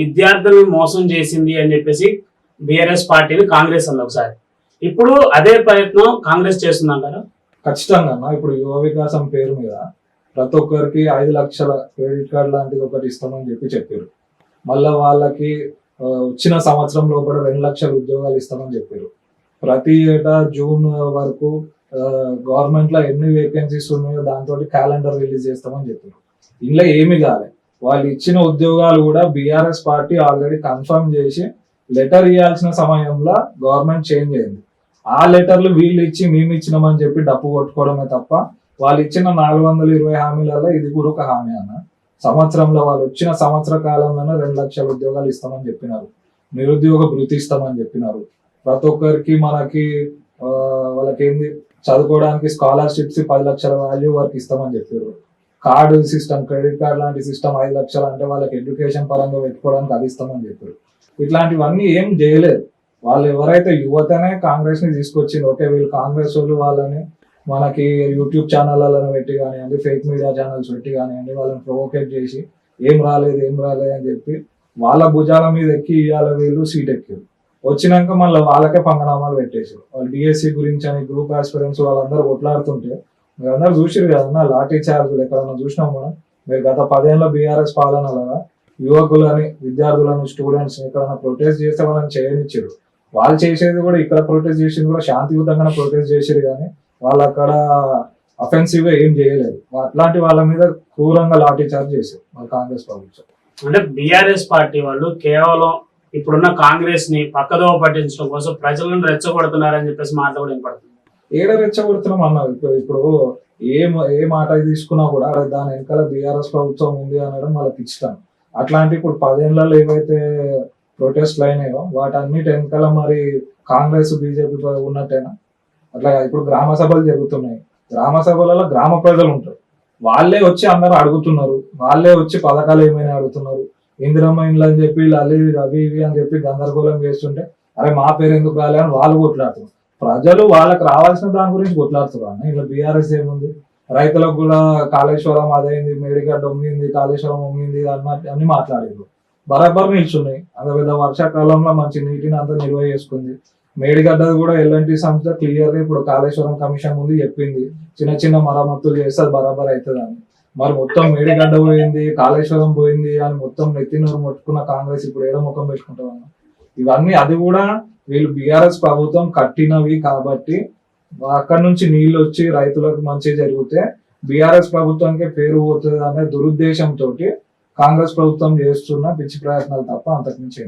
విద్యార్థులను మోసం చేసింది అని చెప్పేసి బీఆర్ఎస్ పార్టీని కాంగ్రెస్ అంది ఒకసారి. ఇప్పుడు అదే ప్రయత్నం కాంగ్రెస్ చేస్తుందంటారా? ఖచ్చితంగా ఇప్పుడు యువ వికాసం పేరు మీద ప్రతి ఒక్కరికి ఐదు లక్షల క్రెడిట్ కార్డ్ లాంటిది ఒకటి ఇస్తామని చెప్పి చెప్పారు. మళ్ళా వాళ్ళకి వచ్చిన సంవత్సరం లోపల రెండు లక్షల ఉద్యోగాలు ఇస్తామని చెప్పారు. ప్రతి ఏటా జూన్ వరకు గవర్నమెంట్లో ఎన్ని వేకెన్సీస్ ఉన్నాయో దాంతో క్యాలెండర్ రిలీజ్ చేస్తామని చెప్పారు. ఇంట్లో ఏమి కాలే. వాళ్ళు ఇచ్చిన ఉద్యోగాలు కూడా బీఆర్ఎస్ పార్టీ ఆల్రెడీ కన్ఫర్మ్ చేసి లెటర్ ఇవ్వాల్సిన సమయంలో గవర్నమెంట్ చేంజ్ అయింది. ఆ లెటర్లు వీళ్ళు ఇచ్చి మేము ఇచ్చినామని చెప్పి డప్పు కొట్టుకోవడమే తప్ప వాళ్ళు ఇచ్చిన నాలుగు వందల ఇరవై హామీలలో ఇది కూడా ఒక హామీ అన్న. సంవత్సరంలో వాళ్ళు వచ్చిన సంవత్సర కాలంలోనే రెండు లక్షల ఉద్యోగాలు ఇస్తామని చెప్పినారు. నిరుద్యోగ భృతి ఇస్తామని చెప్పినారు. ప్రతి ఒక్కరికి మనకి వాళ్ళకి ఏంది చదువుకోవడానికి స్కాలర్షిప్స్ పది లక్షల వాల్యూ వరకు ఇస్తామని చెప్పారు కార్డు సిస్టమ్ క్రెడిట్ కార్డ్ లాంటి సిస్టమ్ ఐదు లక్షలు అంటే వాళ్ళకి ఎడ్యుకేషన్ పరంగా పెట్టుకోవడానికి అది ఇస్తామని చెప్పారు. ఇట్లాంటివన్నీ ఏం చేయలేదు. వాళ్ళు ఎవరైతే యువతనే కాంగ్రెస్ని తీసుకొచ్చింది ఓకే వీళ్ళు కాంగ్రెస్ వాళ్ళు వాళ్ళని మనకి యూట్యూబ్ ఛానళ్ళను పెట్టి కానివ్వండి ఫేక్ మీడియా ఛానల్స్ పెట్టి కానివ్వండి వాళ్ళని ప్రొవోకేట్ చేసి ఏం రాలేదు ఏం రాలేదు అని చెప్పి వాళ్ళ భుజాల మీద ఎక్కి ఇవాళ వీళ్ళు సీట్ ఎక్కారు. వచ్చినాక మళ్ళీ వాళ్ళకే పంగనామాలు పెట్టేసారు వాళ్ళు డిఎస్సి గురించి అని గ్రూప్ ఆస్పిరెంట్స్ వాళ్ళందరూ కొట్లాడుతుంటే మీరు అందరు చూసిరు కదన్నా లాఠీ చార్జీలు ఎక్కడన్నా చూసినాం మనం. మీరు గత పదేళ్ళ బీఆర్ఎస్ పాలనలో యువకులని విద్యార్థులను స్టూడెంట్స్ ఎక్కడన్నా ప్రొటెస్ట్ చేస్తే వాళ్ళని చేయనిచ్చారు. వాళ్ళు చేసేది కూడా ఇక్కడ ప్రొటెస్ట్ చేసింది కూడా శాంతియుతంగానే ప్రొటెస్ట్ చేసారు కానీ వాళ్ళు అక్కడ అఫెన్సివ్గా ఏం చేయలేదు. అట్లాంటి వాళ్ళ మీద క్రూరంగా లాఠీ చార్జ్ చేశారు మన కాంగ్రెస్ ప్రభుత్వం. అంటే బీఆర్ఎస్ పార్టీ వాళ్ళు కేవలం ఇప్పుడున్న కాంగ్రెస్ని పక్కదోవ పట్టించడం కోసం ప్రజలను రెచ్చగొడుతున్నారని చెప్పేసి మాట కూడా వినపడుతుంది ఏడ రెచ్చగొడుతున్నాం అన్న ఇప్పుడు ఇప్పుడు ఏ ఏ మాట తీసుకున్నా కూడా దాని వెనకాల బీఆర్ఎస్ ప్రభుత్వం ఉంది అనడం వాళ్ళకి ఇష్టం అట్లాంటి ఇప్పుడు పదేళ్ళలో ఏవైతే ప్రొటెస్ట్లు అయినాయో వాటన్నిటి వెనకాల మరి కాంగ్రెస్ బీజేపీ ఉన్నట్టేనా? అట్లా ఇప్పుడు గ్రామ సభలు జరుగుతున్నాయి. గ్రామ సభలలో గ్రామ ప్రజలు ఉంటారు. వాళ్ళే వచ్చి అందరూ అడుగుతున్నారు. వాళ్ళే వచ్చి పథకాలు ఏమైనా అడుగుతున్నారు. ఇందిరమ్మ ఇండ్లు అని చెప్పి అవి అవి ఇవి అని చెప్పి గందరగోళం చేస్తుంటే అరే మా పేరు ఎందుకు రాలే అని వాళ్ళు కొట్లాడుతున్నారు. ప్రజలు వాళ్ళకి రావాల్సిన దాని గురించి కొట్లాడుతున్నారు అన్న. ఇలా బీఆర్ఎస్ ఏముంది? రైతులకు కూడా కాళేశ్వరం అదైంది మేడిగడ్డ ఉమ్మింది కాళేశ్వరం ఉమ్మింది అన్న అన్ని మాట్లాడారు బరాబర్ నిల్చున్నాయి. అదే పెద్ద వర్షాకాలంలో మంచి నీటిని అంతా నిల్వ చేసుకుంది. మేడిగడ్డ కూడా ఎల్ఎన్టీ సంస్థ క్లియర్ ఇప్పుడు కాళేశ్వరం కమిషన్ ముందు చెప్పింది. చిన్న చిన్న మరమ్మతులు చేస్తే అది బరాబర్ అవుతుంది అని మరి మొత్తం మేడిగడ్డ పోయింది కాళేశ్వరం పోయింది అని మొత్తం నెత్తినూరు ముట్టుకున్న కాంగ్రెస్ ఇప్పుడు ఏదో ముఖం పెట్టుకుంటాం ఇవన్నీ అది కూడా వీళ్ళు బీఆర్ఎస్ ప్రభుత్వం కట్టినవి కాబట్టి అక్కడ నుంచి నీళ్ళు వచ్చి రైతులకు మంచి జరిగితే బీఆర్ఎస్ ప్రభుత్వానికి పేరు పోతుంది అనే దురుద్దేశంతో కాంగ్రెస్ ప్రభుత్వం చేస్తున్న పిచ్చి ప్రయత్నాలు తప్ప అంతకుమించి